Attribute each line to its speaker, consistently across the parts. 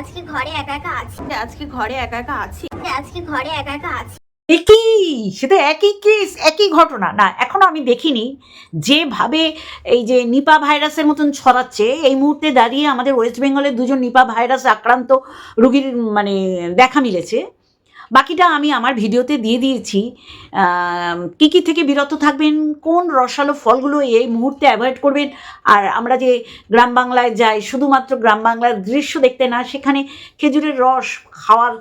Speaker 1: আজকে ঘরে একা একা আছি।
Speaker 2: আজকে ঘরে একা একা আছি।
Speaker 1: আজকে ঘরে একা একা আছি।
Speaker 3: একই সেটা একই কেস একই ঘটনা। না এখনও আমি দেখিনি। যেভাবে এই যে নিপা ভাইরাসের মতন ছড়াচ্ছে এই মুহূর্তে দাঁড়িয়ে আমাদের ওয়েস্ট বেঙ্গলের দুজন নিপা ভাইরাস আক্রান্ত রুগীর মানে দেখা মিলেছে। বাকিটা আমি আমার ভিডিওতে দিয়ে দিয়েছি। কি কি থেকে বিরত থাকবেন, কোন রসালো ফলগুলো এই মুহূর্তে অ্যাভয়েড করবেন, আর আমরা যে গ্রাম বাংলায় যাই, শুধুমাত্র গ্রাম বাংলার দৃশ্য দেখতে না, সেখানে খেজুরের রস খাওয়ার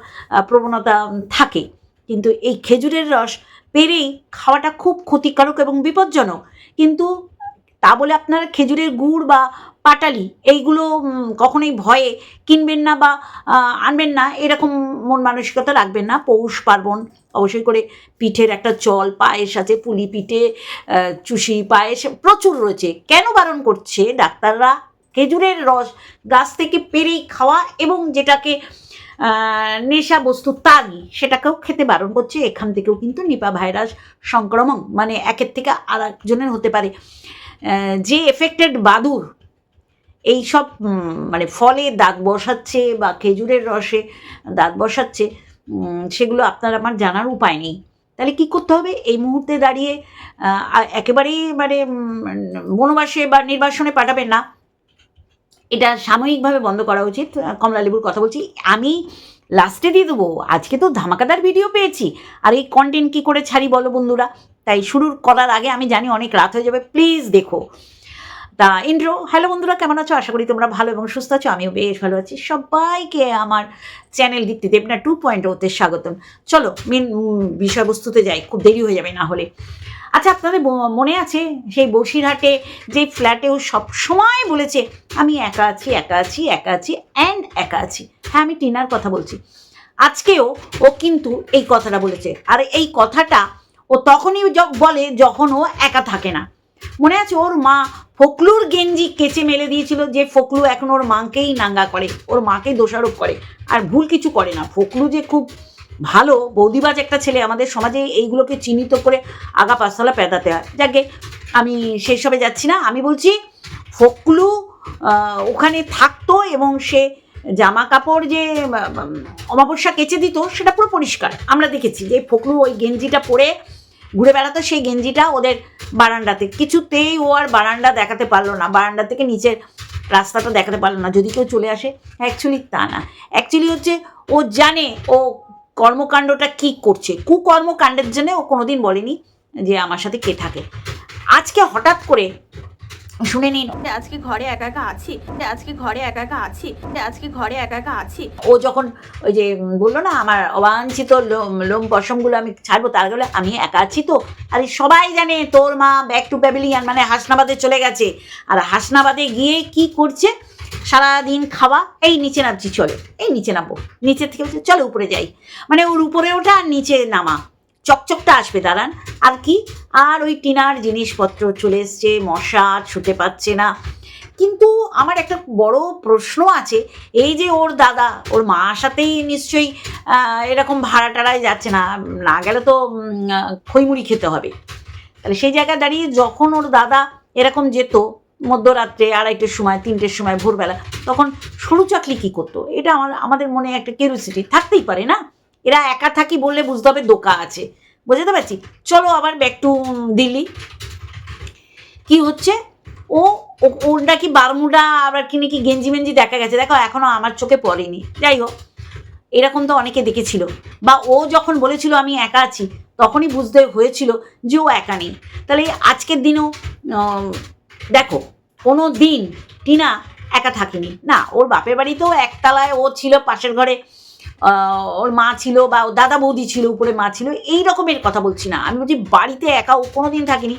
Speaker 3: প্রবণতা থাকে। কিন্তু এই খেজুরের রস পেরেই খাওয়াটা খুব ক্ষতিকারক এবং বিপজ্জনক। কিন্তু তা বলে আপনারা খেজুরের গুড় বা পাটালি, এইগুলো কখনোই ভয়ে কিনবেন না বা আনবেন না, এরকম মন মানসিকতা রাখবেন না। পৌষ পার্বণ অবশ্যই করে পিঠের একটা চল, পায়েস আছে, পুলি পিঠে চুষি পায়েস, প্রচুর রয়েছে। কেন বারণ করছে? ডাক্তাররা খেজুরের রস গাছ থেকে পেরেই খাওয়া এবং যেটাকে নেশা বস্তু তাগি সেটাকেও খেতে বারণ করছে। এখান থেকেও কিন্তু নিপা ভাইরাস সংক্রমণ মানে একের থেকে আর একজনের হতে পারে। যে এফেক্টেড বাদুর এই সব মানে ফলে দাঁত বসাচ্ছে বা খেজুরের রসে দাঁত বসাচ্ছে সেগুলো আপনার আমার জানার উপায় নেই। তাহলে কি করতে হবে? এই মুহূর্তে দাঁড়িয়ে একেবারেই মানে বনবাসে বা নির্বাসনে পাঠাবেন না। এটা সাময়িকভাবে বন্ধ করা উচিত। কমলা লেবুর কথা বলছি। আমি লাস্টে দিয়ে দেবো। আজকে তো ধামাকাদার ভিডিও পেয়েছি। আর এই কন্টেন্ট কী করে ছাড়ি বলো বন্ধুরা? তাই শুরুর করার আগে আমি জানি অনেক রাত হয়ে যাবে। প্লিজ দেখো। তা ইন্দ্র হ্যালো বন্ধুরা, কেমন আছো? আশা করি তোমরা ভালো এবং সুস্থ আছো। আমিও বেশ ভালো আছি। সবাইকে আমার channel Dipti Debna two point ওতে স্বাগতম। চলো মেন বিষয়বস্তুতে যাই। খুব দেরি হয়ে যাবে না হলে। আচ্ছা আপনাদের মনে আছে সেই বসিরহাটে যে ফ্ল্যাটেও সব সময় বলেছে, আমি একা আছি একা আছি একা আছি অ্যান্ড একা আছি হ্যাঁ আমি টিনার কথা বলছি। আজকেও ও কিন্তু এই কথাটা বলেছে। আর এই কথাটা ও তখনই বলে যখন ও একা থাকে না। মনে আছে ওর মা ফকলুর গেঞ্জি কেচে মেলে দিয়েছিল যে ফকলু এখন ওর মাকেই নাঙ্গা করে, ওর মাকেই দোষারোপ করে। আর ভুল কিছু করে না। ফকলু যে খুব ভালো বৌদিবাজ একটা ছেলে, আমাদের সমাজে এইগুলোকে চিহ্নিত করে আগা পাঁচতলা পেদাতে হয়। যাকে আমি সেই সবে যাচ্ছি না। আমি বলছি, ফকলু ওখানে থাকতো এবং সে জামা কাপড় যে অমাবস্যা কেচে দিত, সেটা পুরো পরিষ্কার। আমরা দেখেছি যে ফকলু ওই গেঞ্জিটা পরে ঘুরে বেড়াতো সেই গেঞ্জিটা ওদের বারান্দাতে। কিছুতেই ও আর বারান্দা দেখাতে পারল না। বারান্দা থেকে নিচের রাস্তাটা দেখাতে পারল না। যদি কেউ চলে আসে অ্যাকচুয়ালি তা না। অ্যাকচুয়ালি হচ্ছে, ও জানে ও কর্মকাণ্ডটা কি করছে। কুকর্মকাণ্ডের জন্য ও কোনোদিন বলেনি যে আমার সাথে কে থাকে। আজকে হঠাৎ করে শুনে নিন।
Speaker 2: আজকে ঘরে একা একা আছি? আজকে ঘরে একা একা আছি? আজকে ঘরে একা একা আছি?
Speaker 3: ও যখন ওই যে বলল না, আমার অবাঞ্ছিত লোম পশমগুলো আমি ছাড়বো, তার বলে, আমি একা আছি তো? আরে সবাই জানে, তোর মা ব্যাক টু প্যাভিলিয়ান মানে হাসনাবাদে চলে গেছে। আর হাসনাবাদে গিয়ে কি করছে? সারাদিন খাওয়া, এই নিচে নামছি, চলে। এই নিচে নামবো। নিচে থেকে চলো উপরে যাই। মানে ওর উপরে ওঠা আর নিচে নামা। চকচকটা আসবে, দাঁড়ান। আর কি? আর ওই টিনার জিনিসপত্র চলে এসছে, মশা ছুটে পাচ্ছে না। কিন্তু আমার একটা বড় প্রশ্ন আছে, এই যে ওর দাদা, ওর মার সাথেই নিশ্চয়ই এরকম ভাড়া টাড়ায় যাচ্ছে না না গেলে তো খইমুড়ি খেতে হবে। তাহলে সেই জায়গায় দাঁড়িয়ে যখন ওর দাদা এরকম যেত, মধ্যরাত্রে আড়াইটের সময়, তিনটের সময়, ভোরবেলা, তখন সরু চাকলি কী করতো? এটা আমার, আমাদের মনে একটা কিউরিসিটি থাকতেই পারে, না? এরা একা থাকি বললে বুঝতে হবে দোকা আছে। বুঝতে পারছি? চলো আবার ব্যাক টু দিল্লি। কি হচ্ছে? ও ওর নাকি বারমুডা আবার কি নাকি গেঞ্জি মেঞ্জি দেখা গেছে। দেখো, এখনও আমার চোখে পড়েনি। যাই হোক, এরকম তো অনেকে দেখেছিল। বা ও যখন বলেছিল আমি একা আছি, তখনই বুঝতে হয়েছিল যে ও একা নেই। তাহলে আজকের দিনেও দেখো, কোনো দিন টিনা একা থাকেনি। না, ওর বাপের বাড়িতেও একতলায় ও ছিল পাশের ঘরে। ওর মা ছিল বা ওর দাদা বৌদি ছিল, উপরে মা ছিল, এই রকমের কথা বলছি না। আমি বলছি, বাড়িতে একা ও কোনো দিন থাকিনি।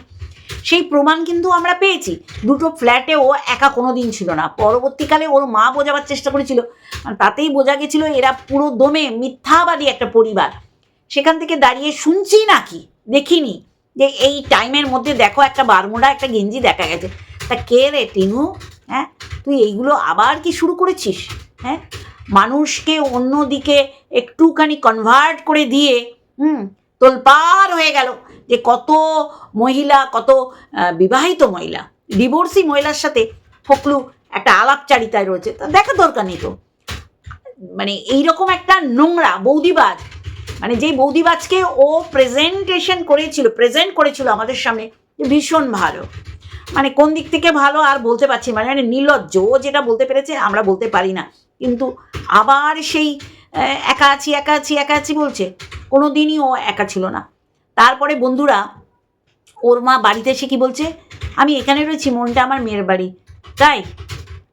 Speaker 3: সেই প্রমাণ কিন্তু আমরা পেয়েছি। দুটো ফ্ল্যাটে ও একা কোনো দিন ছিল না। পরবর্তীকালে ওর মা বোঝাবার চেষ্টা করেছিল। তাতেই বোঝা গেছিল, এরা পুরো দমে মিথ্যাবাদী একটা পরিবার। সেখান থেকে দাঁড়িয়ে শুনছি নাকি? দেখিনি। যে এই টাইমের মধ্যে দেখো, একটা বারমুডা, একটা গেঞ্জি দেখা গেছে। তা কে রে টিনু? হ্যাঁ তুই এইগুলো আবার কি শুরু করেছিস? হ্যাঁ মানুষকে অন্যদিকে একটুখানি কনভার্ট করে দিয়ে, হুম তোলপার হয়ে গেল যে কত মহিলা, কত বিবাহিত মহিলা ডিভোর্সি মহিলার সাথে ফকলু একটা আলাপচারিতায় রয়েছে। তা দেখা দরকার নেই তো। মানে এইরকম একটা নোংরা বৌদিবাজ মানে যে বৌদিবাজকে ও প্রেজেন্টেশন করেছিল প্রেজেন্ট করেছিল আমাদের সামনে ভীষণ ভালো। মানে কোন দিক থেকে ভালো আর বলতে পারছি। মানে মানে নির্লজ্জ। ও যেটা বলতে পেরেছে, আমরা বলতে পারি না। কিন্তু আবার সেই একা আছি একা আছি একা আছি বলছে। কোনো দিনই ও একা ছিল না। তারপরে বন্ধুরা, ওর মা বাড়িতে এসে কি বলছে? আমি এখানে রয়েছি, মনটা আমার মেয়ের বাড়ি। তাই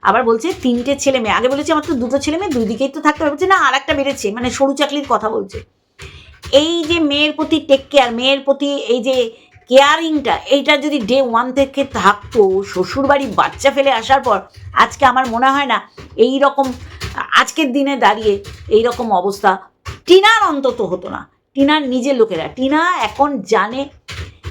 Speaker 3: আবার বলছে, তিনটে ছেলে মেয়ে। আগে বলেছে, আমার তো দুটো ছেলে মেয়ে, দুই দিকেই তো থাকতে বলছে, না আর একটা বেড়েছে মানে সরু চাকলির কথা বলছে। এই যে মেয়ের প্রতি টেক কেয়ার মেয়ের প্রতি এই যে কেয়ারিংটা এইটা যদি ডে ওয়ান থেকে থাকতো শ্বশুর বাড়ি বাচ্চা ফেলে আসার পর, আজকে আমার মনে হয় না এই রকম আজকের দিনে দাঁড়িয়ে এই রকম অবস্থা টিনার অন্তত হতো না। টিনার নিজের লোকেরা। টিনা এখন জানে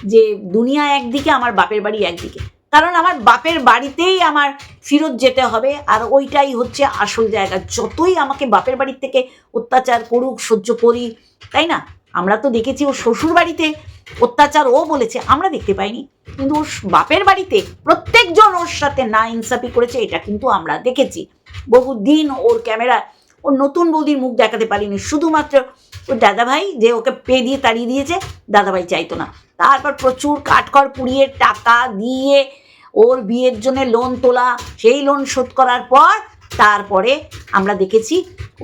Speaker 3: যে দুনিয়া একদিকে, আমার বাপের বাড়ি একদিকে। কারণ আমার বাপের বাড়িতেই আমার ফেরত যেতে হবে আর ওইটাই হচ্ছে আসল জায়গা। যতই আমাকে বাপের বাড়ির থেকে অত্যাচার করুক, সহ্য করি, তাই না? আমরা তো দেখেছি ও শ্বশুর বাড়িতে অত্যাচার ও বলেছে, আমরা দেখতে পাইনি। কিন্তু ওর বাপের বাড়িতে প্রত্যেকজন ওর সাথে না ইনসাফি করেছে, এটা কিন্তু আমরা দেখেছি। বহুদিন ওর ক্যামেরা ওর নতুন বৌদির মুখ দেখাতে পারিনি। শুধুমাত্র ওর দাদাভাই যে ওকে পে দিয়ে তাড়িয়ে দিয়েছে, দাদাভাই চাইতো না। তারপর প্রচুর কাঠখড় পুড়িয়ে টাকা দিয়ে ওর বিয়ের জন্য লোন তোলা, সেই লোন শোধ করার পর তারপরে আমরা দেখেছি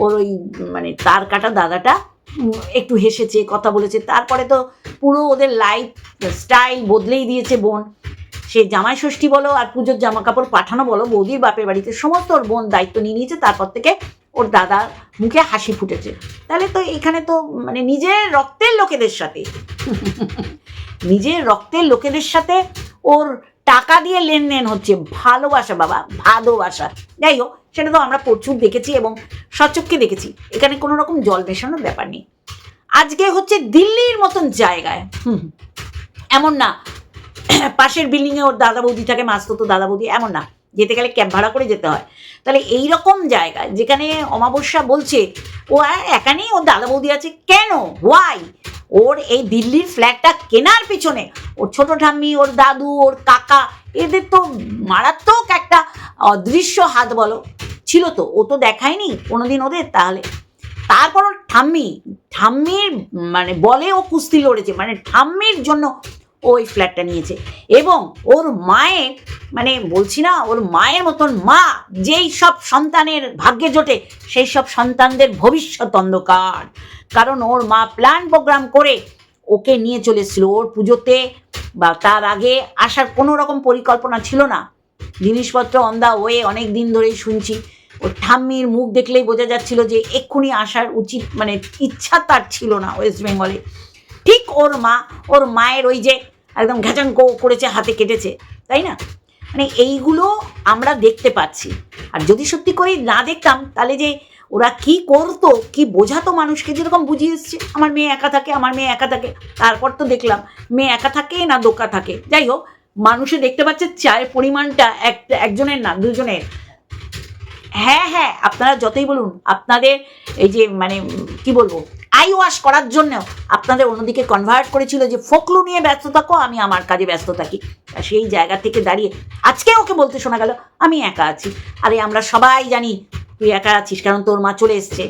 Speaker 3: ওর ওই মানে তার কাটা দাদাটা একটু হেসেছে, কথা বলেছে। তারপরে তো পুরো ওদের লাইফ স্টাইল বদলেই দিয়েছে বোন। সে জামাই ষষ্ঠী বলো আর পুজোর জামা কাপড় পাঠানো বলো, বৌদির বাপের বাড়িতে সমস্ত ওর বোন দায়িত্ব নিয়ে নিয়েছে, তারপর থেকে ওর দাদার মুখে হাসি ফুটেছে তাহলে তো এখানে তো মানে নিজের রক্তের লোকেদের সাথে, নিজের রক্তের লোকেদের সাথে ওর টাকা দিয়ে লেনদেন হচ্ছে, ভালোবাসা বাবা, ভালোবাসা যাই হোক, সেটা তো আমরা প্রচুর দেখেছি এবং সচক্ষে দেখেছি, এখানে কোনো রকম জল মেশানোর ব্যাপার নেই আজকে হচ্ছে দিল্লির মতন জায়গায়, হুম। এমন না পাশের বিল্ডিংয়ে ওর দাদা বৌদি থাকে মাস্ত তো দাদা বৌদি এমন না। যেতে গেলে ক্যাব ভাড়া করে যেতে হয়। তাহলে এই রকম জায়গায় যেখানে অমাবস্যা বলছে, ও একা নেই ওর দাদা বৌদি আছে। কেন? ওয়াই ওর এই দিল্লির ফ্ল্যাটটা কেনার পিছনে ওর ছোট ঠাম্মি, ওর দাদু, ওর কাকা, এদের তো মারাত্মক একটা অদৃশ্য হাত বলো। ছিল তো, ও তো দেখায়নি কোনোদিন ওদের তাহলে। তারপর ঠাম্মি, ঠাম্মির মানে বলে ও কুস্তি লড়েছে। মানে ঠাম্মির জন্য ওই ফ্ল্যাটটা নিয়েছে। এবং ওর মায়ের মানে বলছি না, ওর মায়ের মতন মা, যেই সব সন্তানের ভাগ্যে জোটে, সেই সব সন্তানদের ভবিষ্যৎ অন্ধকার। কারণ ওর মা প্ল্যান প্রোগ্রাম করে ওকে নিয়ে চলে এসেছিল। ওর পুজোতে বা তার আগে আসার কোনো রকম পরিকল্পনা ছিল না। জিনিসপত্র অন দা ওয়ে অনেক দিন ধরেই শুনছি। ওর ঠাম্মির মুখ দেখলেই বোঝা যাচ্ছিল যে এক্ষুনি আসার উচিত মানে ইচ্ছা তার ছিল না ওয়েস্ট বেঙ্গলে ঠিক ওর মা, ওর মায়ের ওই যে একদম ঘ্যাচাঙ্ক করেছে হাতে কেটেছে, তাই না? মানে এইগুলো আমরা দেখতে পাচ্ছি। আর যদি সত্যি করেই না দেখতাম, তাহলে যে ওরা কি করতো, কি বোঝাতো মানুষকে, যেরকম বুঝিয়ে এসছে, আমার মেয়ে একা থাকে, আমার মেয়ে একা থাকে, তারপর তো দেখলাম, মেয়ে একা থাকে না দোকা থাকে। যাই হোক, মানুষে দেখতে পাচ্ছে, চায়ের পরিমাণটা একটা একজনের না, দুজনের। হ্যাঁ হ্যাঁ আপনারা যতই বলুন, আপনাদের এই যে মানে কি বলব আই ওয়াশ করার জন্য আপনাদের অন্যদিকে কনভার্ট করেছিল যে, ফোকলু নিয়ে ব্যস্ত থাকো, আমি আমার কাজে ব্যস্ত থাকি। সেই জায়গা থেকে দাঁড়িয়ে আজকে ওকে বলতে শোনা গেল, আমি একা আছি। আরে, আমরা সবাই জানি তুই একা আছিস, কারণ তোর মা চলে এসছে।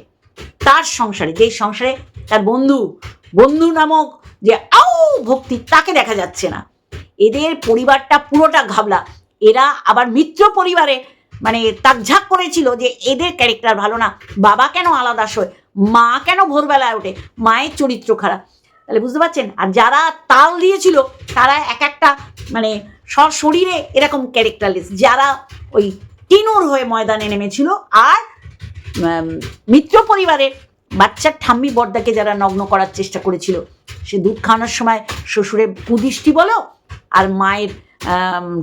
Speaker 3: তার সংসারে, যেই সংসারে তার বন্ধু বন্ধু নামক যে, আউ, ভক্তি, তাকে দেখা যাচ্ছে না। এদের পরিবারটা পুরোটা ঘাবলা। এরা আবার মিত্র পরিবারে মানে তাকঝাক করেছিল যে এদের ক্যারেক্টার ভালো না। বাবা কেন আলাদা শোয় মা কেন ভোরবেলায় ওঠে? মায়ের চরিত্র খারাপ। তাহলে বুঝতে পারছেন? আর যারা তাল দিয়েছিল, তারা এক একটা মানে শরীরে এরকম ক্যারেক্টারলেস যারা ওই টিনুর হয়ে ময়দানে নেমেছিল আর মিত্র পরিবারের বাচ্চার ঠাম্মি বর্দাকে যারা নগ্ন করার চেষ্টা করেছিল, সে দুধ খাওয়ানোর সময় শ্বশুরের কুদৃষ্টি বলো, আর মায়ের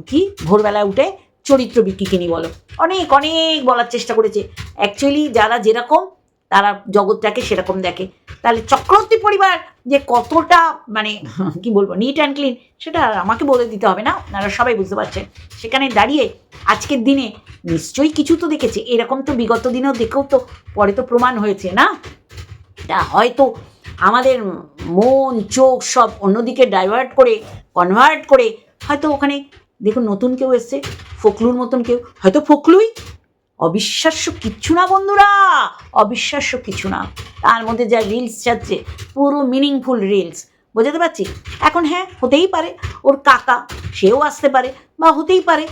Speaker 3: কি? ভোরবেলায় উঠে চরিত্র বিক্রিকিনি বলো অনেক অনেক বলার চেষ্টা করেছে। অ্যাকচুয়ালি যারা যেরকম তারা জগৎটাকে সেরকম দেখে। তাহলে চক্রবর্তী পরিবার যে কতটা মানে কি বলব নিট অ্যান্ড ক্লিন সেটা আমাকে বলে দিতে হবে না। আপনারা সবাই বুঝতে পারছেন। সেখানে দাঁড়িয়ে আজকের দিনে নিশ্চয়ই কিছু তো দেখেছে। এরকম তো বিগত দিনেও দেখেও তো পরে তো প্রমাণ হয়েছে না? তা হয়তো আমাদের মন চোখ সব অন্যদিকে ডাইভার্ট করে কনভার্ট করে হয়তো ওখানে দেখুন, নতুন কেউ এসছে, ফকলুর মতন কেউ, হয়তো ফকলুই? অবিশ্বাস্য কিচ্ছু না, বন্ধুরা! অবিশ্বাস্য কিছু না। তার মধ্যে যা রিলস যাচ্ছে, পুরো মিনিংফুল রিলস বোঝাতে পারছি? এখন হ্যাঁ হতেই পারে। ওর কাকা, সেও আসতে পারে, বা হতেই পারে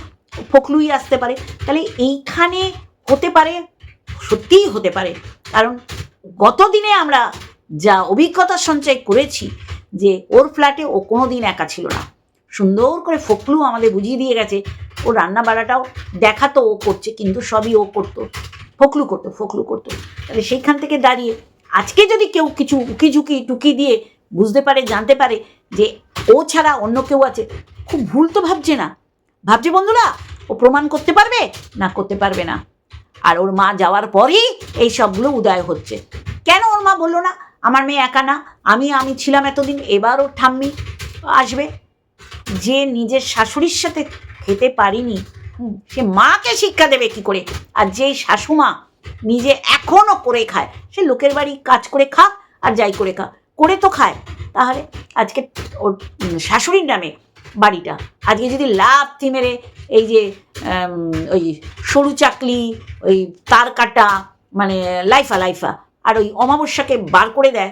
Speaker 3: ফখলুই আসতে পারে। তাহলে এইখানে হতে পারে, সত্যিই হতে পারে। কারণ গত দিনে আমরা যা অভিজ্ঞতা সঞ্চয় করেছি, যে ওর ফ্ল্যাটে ও কোনো দিন একা ছিল না। সুন্দর করে ফকলু আমাদের বুঝিয়ে দিয়ে গেছে। ও রান্না বাড়াটাও দেখাতো ও করছে, কিন্তু সবই ও করতো। ফকলু করতো ফকলু করতো। তাহলে সেইখান থেকে দাঁড়িয়ে আজকে যদি কেউ কিছু উকি ঝুঁকি টুকি দিয়ে বুঝতে পারে, জানতে পারে যে ও ছাড়া অন্য কেউ আছে, খুব ভুল তো ভাবছে না। ভাবছে বন্ধুরা, ও প্রমাণ করতে পারবে না করতে পারবে না? আর ওর মা যাওয়ার পরেই এই সবগুলো উদয় হচ্ছে। কেন ওর মা বলল না? আমার মেয়ে একা না, আমি আমি ছিলাম এতদিন, এবার ওর ঠাম্মি আসবে। যে নিজের শাশুড়ির সাথে খেতে পারিনি সে মাকে শিক্ষা দেবে কি করে? আর যেই শাশুমা নিজে এখনও করে খায়, সে লোকের বাড়ি কাজ করে খাক আর যাই করে খা করে তো খায়। তাহলে আজকে ওর শাশুড়ির নামে বাড়িটা, আজকে যদি লাভ মেরে এই যে ওই সরু চাকলি, ওই তার কাটা মানে লাইফা লাইফা, আর ওই অমাবস্যাকে বার করে দেয়,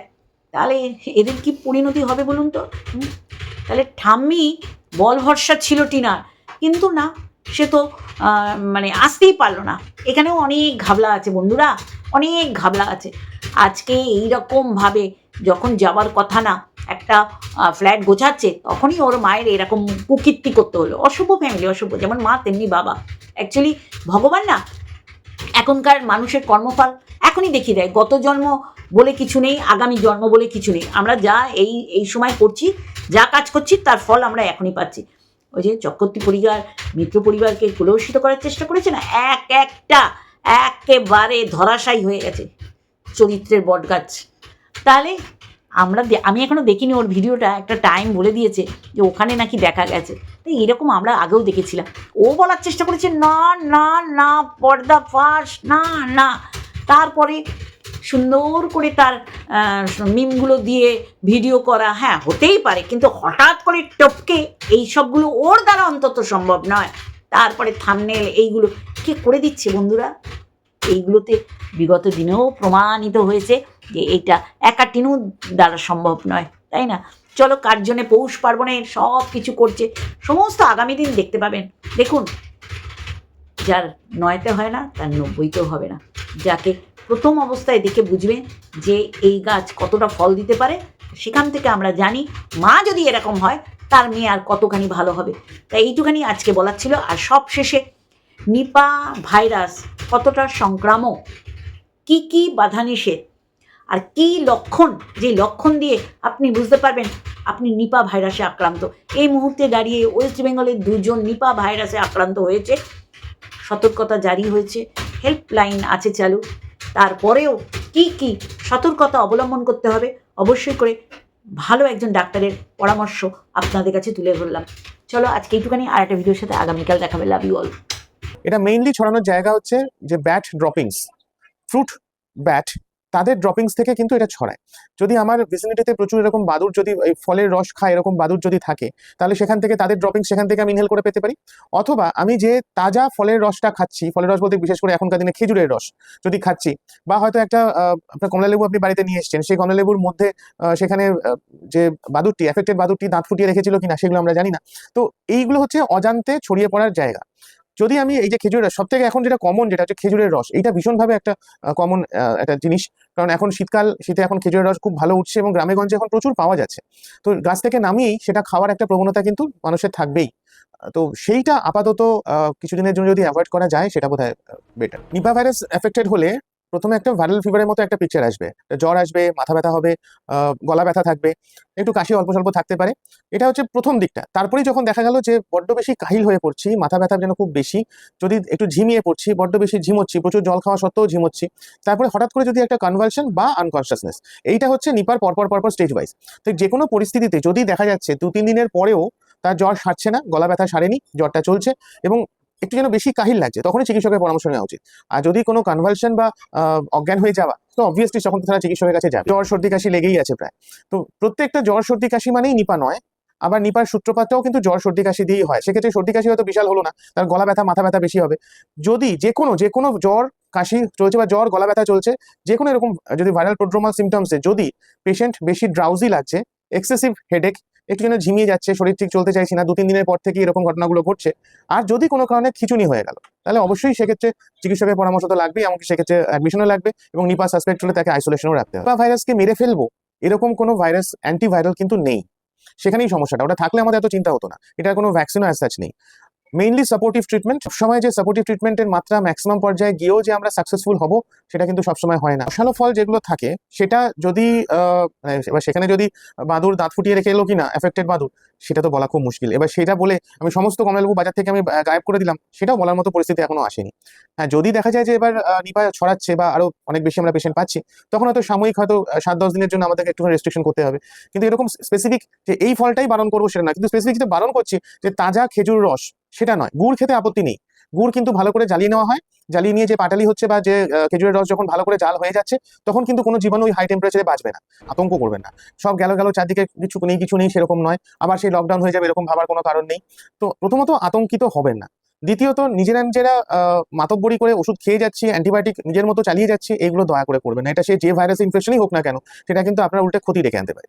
Speaker 3: তাহলে এদের কি পরিণতি হবে বলুন তো? তাহলে ঠাম্মি বল ভরসা ছিল টিনার, কিন্তু না, সে তো মানে আসতেই পারল না। এখানেও অনেক ঘাবলা আছে বন্ধুরা, অনেক ঘাবলা আছে। আজকে এইরকমভাবে যখন যাওয়ার কথা না, একটা ফ্ল্যাট গোছাচ্ছে, তখনই ওর মায়ের এরকম কুকীর্তি করতে হলো। অশুভ ফ্যামিলি অশুভ, যেমন মা তেমনি বাবা। অ্যাকচুয়ালি ভগবান না, এখনকার মানুষের কর্মফল এখনই দেখিয়ে দেয় গত জন্ম বলে কিছু নেই, আগামী জন্ম বলে কিছু নেই। আমরা যা এই এই সময় করছি, যা কাজ করছি, তার ফল আমরা এখনই পাচ্ছি। ওই যে চক্রবর্তী পরিবার, মিত্র পরিবারকে কুলসিত করার চেষ্টা করেছে না, এক একটা, একেবারে ধরাশায়ী হয়ে গেছে চরিত্রের বটগাছ তাহলে আমরা আমি এখনও দেখিনি ওর ভিডিওটা, একটা টাইম বলে দিয়েছে যে ওখানে নাকি দেখা গেছে। তো এরকম আমরা আগেও দেখেছিলাম। ও বলার চেষ্টা করেছে, না না না, পর্দা ফাঁস, না না। তারপরে সুন্দর করে তার মিমগুলো দিয়ে ভিডিও করা হ্যাঁ হতেই পারে, কিন্তু হঠাৎ করে টপকে এই সবগুলো ওর দ্বারা অন্তত সম্ভব নয়। তারপরে থামনেল এইগুলো, কে করে দিচ্ছে বন্ধুরা? এইগুলোতে বিগত দিনেও প্রমাণিত হয়েছে যে এইটা একা টিনু দ্বারা সম্ভব নয়, তাই না? চলো, কার জন্যে পৌষ পার্বণে সব কিছু করছে, সমস্ত আগামী দিন দেখতে পাবেন। দেখুন, যার নয়তে হয় না, তার নব্বইতেও হবে না। যাকে প্রথম অবস্থায় দেখে বুঝবেন যে এই গাছ কতটা ফল দিতে পারে, সেখান থেকে আমরা জানি মা যদি এরকম হয়, তার মেয়ে আর কতখানি ভালো হবে। তাই এইটুখানি আজকে বলার ছিল। আর সব শেষে নিপা ভাইরাস কতটা সংক্রামক? কি কি বাধা নিষেধ? আর কি লক্ষণ? যে লক্ষণ দিয়ে আপনি বুঝতে পারবেন আপনি নিপা ভাইরাসে আক্রান্ত। এই মুহূর্তে দাঁড়িয়ে ওয়েস্ট বেঙ্গলের দুজন নিপা ভাইরাসে আক্রান্ত হয়েছে। সতর্কতা জারি হয়েছে। হেল্পলাইন আছে চালু। তারপরেও কি কি সতর্কতা অবলম্বন করতে হবে, অবশ্যই করে ভালো একজন ডাক্তারের পরামর্শ আপনাদের কাছে তুলে ধরলাম। চলো আজকে এইটুখানি, আর একটা ভিডিওর সাথে আগামীকাল দেখাবে লাভ ইউ অল
Speaker 4: এটা মেইনলি ছড়ানোর জায়গা হচ্ছে যে ব্যাট ড্রপিংস ফ্রুট ব্যাট তাদের ড্রপিংস থেকে কিন্তু এটা ছড়ায়। যদি আমার ভিসিনিটিতে প্রচুর এরকম বাদুর যদি ফলের রস খায়, এরকম বাদুর যদি থাকে, তাহলে সেখান থেকে তাদের ড্রপিংস সেখান থেকে আমি ইনহেল করে পেতে পারি। অথবা আমি যে তাজা ফলের রসটা খাচ্ছি, ফলের রস বলতে বিশেষ করে এখনকার দিনে খেজুরের রস যদি খাচ্ছি, বা হয়তো একটা আপনার কমলালেবু আপনি বাড়িতে নিয়ে এসেছেন, সেই কমলালেবুর মধ্যে সেখানে যে বাদুরটি এফেক্টেড বাদুরটি দাঁত ফুটিয়ে রেখেছিল কিনা, সেগুলো আমরা জানি না। তো এইগুলো হচ্ছে অজান্তে ছড়িয়ে পড়ার জায়গা। যদি আমি এই যে খেজুরের সব থেকে এখন যেটা কমন যেটা হচ্ছে খেজুরের রস এটা ভীষণভাবে একটা কমন একটা জিনিস। কারণ এখন শীতকাল, শীতে এখন খেজুরের রস খুব ভালো উঠছে এবং গ্রামে গঞ্জে এখন প্রচুর পাওয়া যাচ্ছে। তো গাছ থেকে নামিয়েই সেটা খাওয়ার একটা প্রবণতা কিন্তু মানুষের থাকবেই। তো সেইটা আপাতত কিছুদিনের জন্য যদি অ্যাভয়েড করা যায়, সেটা বোধ হয় বেটার নিপা ভাইরাস এফেক্টেড হলে প্রথমে একটা ভাইরাল ফিভারের মতো একটা পিকচার আসবে। জ্বর আসবে, মাথা ব্যথা হবে গলা ব্যথা থাকবে, একটু কাশি অল্প স্বল্প থাকতে পারে। এটা হচ্ছে প্রথম দিকটা। তারপরেই যখন দেখা গেল যে বড্ড বেশি কাহিল হয়ে পড়ছি, মাথা ব্যথা যেন খুব বেশি, যদি একটু ঝিমিয়ে পড়ছি, বড্ড বেশি ঝিমোচ্ছি, প্রচুর জল খাওয়া সত্ত্বেও ঝিমোচ্ছি, তারপরে হঠাৎ করে যদি একটা কনভালশন বা আনকনসিয়াসনেস এইটা হচ্ছে নিপার পরপর পরপর স্টেজ ওয়াইজ তো যে কোনো পরিস্থিতিতে যদি দেখা যাচ্ছে দু তিন দিনের পরেও তার জ্বর সারছে না, গলা ব্যথা সারেনি, জ্বরটা চলছে এবং একটু যেন বেশি কাহিল লাগছে, তখনই চিকিৎসকের পরামর্শ নেওয়া উচিত। আর যদি কোনো কনভালশন বা অজ্ঞান হয়ে যাওয়া, তো অবভিয়াসলি তখন তারা চিকিৎসকের কাছে যাবে। জ্বর, সর্দি, কাশি লেগেই আছে প্রায়। তো প্রত্যেকটা জ্বর, সর্দি, কাশি মানেই নিপা নয়, আবার নিপার সূত্রপাতটাও কিন্তু জ্বর, সর্দি, কাশি দিয়েই হয়। সেক্ষেত্রে সর্দি, কাশি হয়তো বিশাল হলো না, তার গলা ব্যথা, মাথা ব্যথা বেশি হবে। যদি যে কোনো যে কোনো জ্বর, কাশি চলছে বা জ্বর, গলা ব্যথা চলছে, যে কোনো এরকম যদি ভাইরাল প্রোড্রোমাল সিমটমসে যদি পেশেন্ট বেশি ড্রাউজি লাগছে এক্সেসিভ হেডেক একটু যেন ঝিমিয়ে যাচ্ছে, শরীর ঠিক চলতে চাইছি না, দু, তিন দিনের পর থেকে এরকম ঘটনাগুলো ঘটছে। আর যদি কোনো কারণে খিচুনি হয়ে গেল, তাহলে অবশ্যই সেক্ষেত্রে চিকিৎসকের পরামর্শ তো লাগবে এমনকি সেক্ষেত্রে অ্যাডমিশনও লাগবে এবং নিপা সাসপেক্ট হলে তাকে আইসোলেশনও রাখতে হবে। নিপা ভাইরাসকে মেরে ফেলব, এরকম কোনো ভাইরাস অ্যান্টিভাইরাল কিন্তু নেই। সেখানেই সমস্যাটা, ওটা থাকলে আমাদের এত চিন্তা হতো না। এটার কোনো ভ্যাকসিনও অ্যাজ নেই। মেইনলি সাপোর্টিভ ট্রিটমেন্ট সবসময় যে সাপোর্টিভ ট্রিটমেন্টের মাত্রা ম্যাক্সিমাম পর্যায়ে গিয়েও যে আমরা সাকসেসফুল হব, সেটা কিন্তু সবসময় হয় না। অশালো ফল যেগুলো থাকে, সেটা যদি মানে সেখানে যদি বাদুর দাঁত ফুটিয়ে রেখে এলো কিনা এফেক্টেড বাদুর সেটা তো বলা খুব মুশকিল। এবার সেটা বলে আমি সমস্ত কমলালেবু বাজার থেকে আমি গায়েব করে দিলাম, সেটাও বলার মতো পরিস্থিতি এখনও আসেনি। হ্যাঁ যদি দেখা যায় যে এবার নিপা ছড়াচ্ছে বা আরও অনেক বেশি আমরা পেশেন্ট পাচ্ছি, তখন হয়তো সাময়িক হয়তো সাত, দশ দিনের জন্য আমাদেরকে একটু রেস্ট্রিকশন করতে হবে। কিন্তু এরকম স্পেসিফিক যে এই ফলটাই বারণ করব সেটা না। কিন্তু স্পেসিফিক যেটা বারণ করছি, যে তাজা খেজুর রস, সেটা নয়। গুড় খেতে আপত্তি নেই। গুড় কিন্তু ভালো করে জ্বালিয়ে নেওয়া হয়। জ্বালিয়ে নিয়ে যে পাটালি হচ্ছে বা যে খেজুরের রস যখন ভালো করে জাল হয়ে যাচ্ছে, তখন কিন্তু কোনো জীবাণু ওই হাই টেম্পারেচারে বাঁচবে না, আতঙ্ক করবেন না। সব গেল গেল, চারদিকে কিছু নেই কিছু নেই সেরকম নয়। আবার সেই লকডাউন হয়ে যাবে এরকম ভাবার কোনো কারণ নেই। তো প্রথমত আতঙ্কিত হবেন না। দ্বিতীয়ত নিজেরা নিজেরা মাতব্বরি করে ওষুধ খেয়ে যাচ্ছি অ্যান্টিবায়োটিক নিজের মতো চালিয়ে যাচ্ছি, এগুলো দয়া করে করবেন না। এটা সে যে ভাইরাস ইনফেকশনই হোক না কেন, সেটা কিন্তু আপনার উল্টে ক্ষতি ডেকে আনতে পারে।